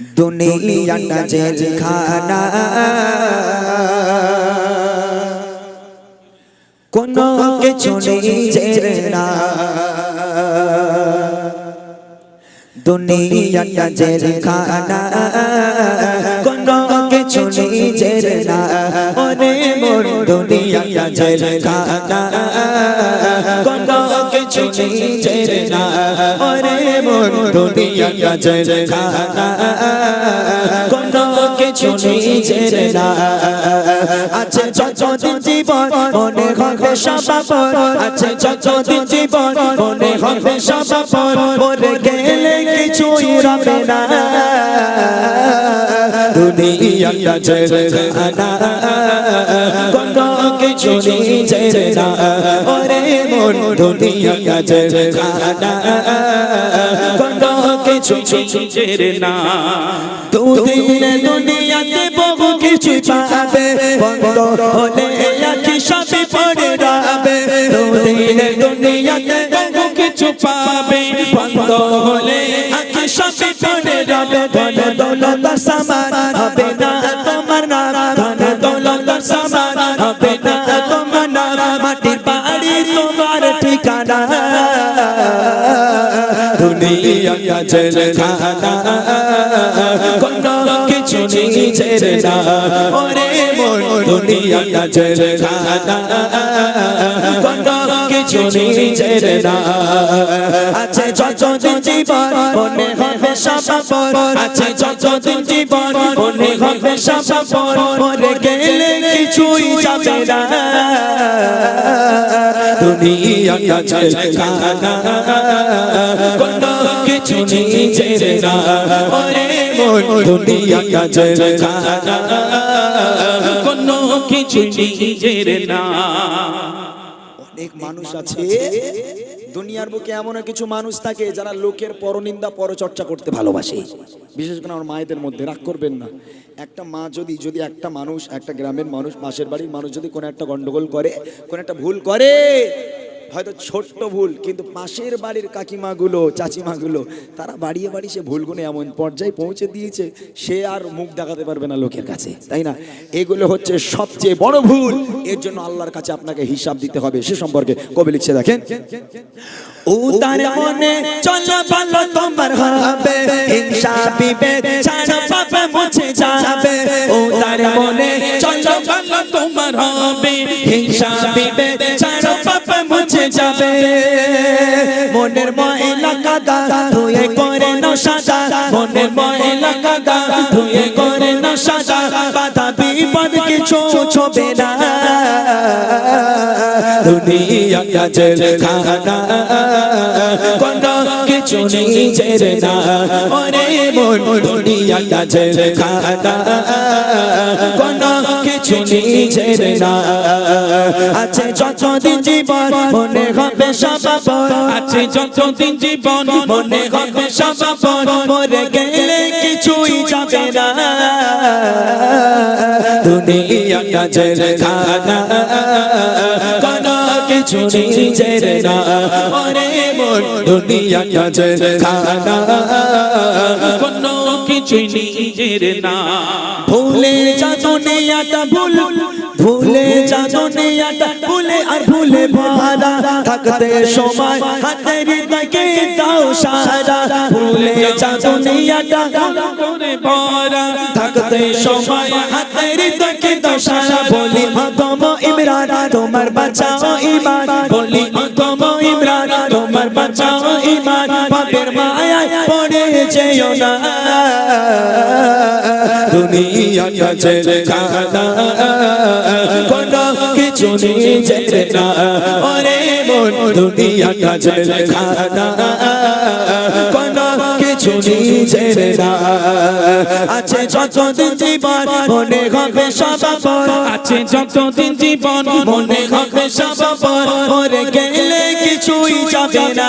দুনিয়াটা জেলখানা কোনো কিছু নিজের না। দুনিয়াটা জেলখানা কোনো কিছু নিজের না। ওরে মোর দুনিয়াটা জেলখানা কিছু নিজের না। ওরে মোর দুনিয়াটা জেলখানা কোনো কিছু নিজের না। আছে যতদিন জীবন মনে হবে সবাপর আছে যতদিন জীবন মনে হবে সবাপর মরে গেলে কিছুই রবে না। দুনিয়াটা জেলখানা কোনো কিছু নিজের না। ওরে মন দুনিয়াটা জেলখানা কোনো কিছু নিজের না। দুদিনে দুনিয়াতে বহু কিছু পাবে। বন্ধ হলে আখি সবই পড়ে যাবে দুদিনে দুনিয়াতে বহু কিছু পাবে। বন্ধ হলে আখি সবই পড়ে যাবে ধন দৌলত সামান হবে না তোমার না ধন দৌলত সামান ঠিকানা দুনিয়া জেলখানা কোনো কিছু নিজের না ওরে মন দুনিয়া জেলখানা কোনো কিছু নিজের না। আছে যতদিন জীবন মনে হবে সবাপর আছে যতদিন জীবন মনে হবে সবাপর মরে গেলে কিছুই যাবে না। দুনিয়া জেলখানা কোনো কিছু নিজের না। ওরে দুনিয়া জেলখানা কোনো কিছু নিজের না। অনেক মানুষ আছে। দুনিয়ার বুকে এমন কিছু মানুষ থাকে যারা লোকের পরনিন্দা পরচর্চা করতে ভালোবাসে। বিশেষ করে আমার মায়েদের মধ্যে রাগ করবেন না। একটা মা যদি যদি একটা মানুষ একটা গ্রামের মানুষ পাশের বাড়ির মানুষ যদি কোনো একটা গন্ডগোল করে কোনো একটা ভুল করে হয়তো ছোট্ট ভুল, কিন্তু পাশের বাড়ির কাকিমাগুলো, চাচিমাগুলো, তারা বাড়িয়ে বাড়ি সে ভুলগুলো এমন পর্যায়ে পৌঁছে দিয়েছে, সে আর মুখ দেখাতে পারবে না লোকের কাছে, তাই না? এগুলো হচ্ছে সবচেয়ে বড় ভুল, এর জন্য আল্লাহর কাছে আপনাকে হিসাব দিতে হবে, সে সম্পর্কে কবি লিখছে, দেখেন। উদার মনে চল ভালো তোমার হবে, হিংসা বিভেদ ছাড়া পাপে মুছে যাবে। উদার মনে চল ভালো তোমার হবে, হিংসা বিভেদ ছাড়া পাপে মুছে যাবে। মনের ময়লা কাদা ধুয়ে করে ন সাদা। মনের ময়লা কাদা ধুয়ে করে ন সাদা। বাধা বিপদ কিছু ছবে না। দুনিয়া জেলখানা। কোন কিছু নিজের না। ওরে মন দুনিয়া জেলখানা। কোন কিছু নিজের না। আছে যতদিন জীবন মনে হবে সবাপর আছে যতদিন জীবন মনে হবে সবাপর মরে গেলে কিছুই যাবে না। দুনিয়া জেলখানা। কোন কিছু জেরে না। ওরে মন দুনিয়া কাছে জেলখানা কোনো কিছু নিজের না। ভুলে যা দুনিয়াটা ভুল। ভুলে। যা দুনিয়াটা ভুলে। আর ভুলে ভরা থাকতে সময় হাতের দিকে দাও সারা। ভুলে যা দুনিয়াটা করে ভরা। থাকতে সময় হাতের দিকে দাও সারা। বলি অগম ইমরান তোমার বাঁচাও ইমান। বলি অগম ইমরান তোমার বাঁচাও পড়ে যেও না। দুনিয়া জেলখানা কোন কিছু নিজের না। ওরে মন, দুনিয়া জেলখানা কোন কিছু নিজের না। আছে যতদিন জীবন, মনে হবে সবাপর আছে যতদিন জীবন, মনে হবে সবাপর মরে গেলে কিছুই যাবে না।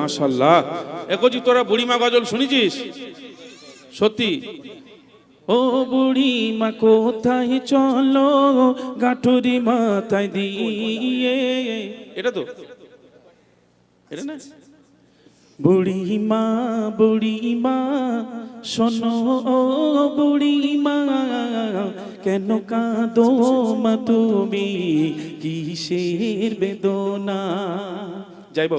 মাশাল্লাহ একজি তোরা বুড়িমা গজল শুনেছিস? সত্যি? ও বুড়ি মা কোথায় চলো? গাঠুরি মাথায় দিয়ে। এটা তো? এটা না? বুড়ি মা বুড়ি মা শোনো ও বুড়ি মা কেন কাঁদো মা তুমি? কিসের বেদনা? যাইব।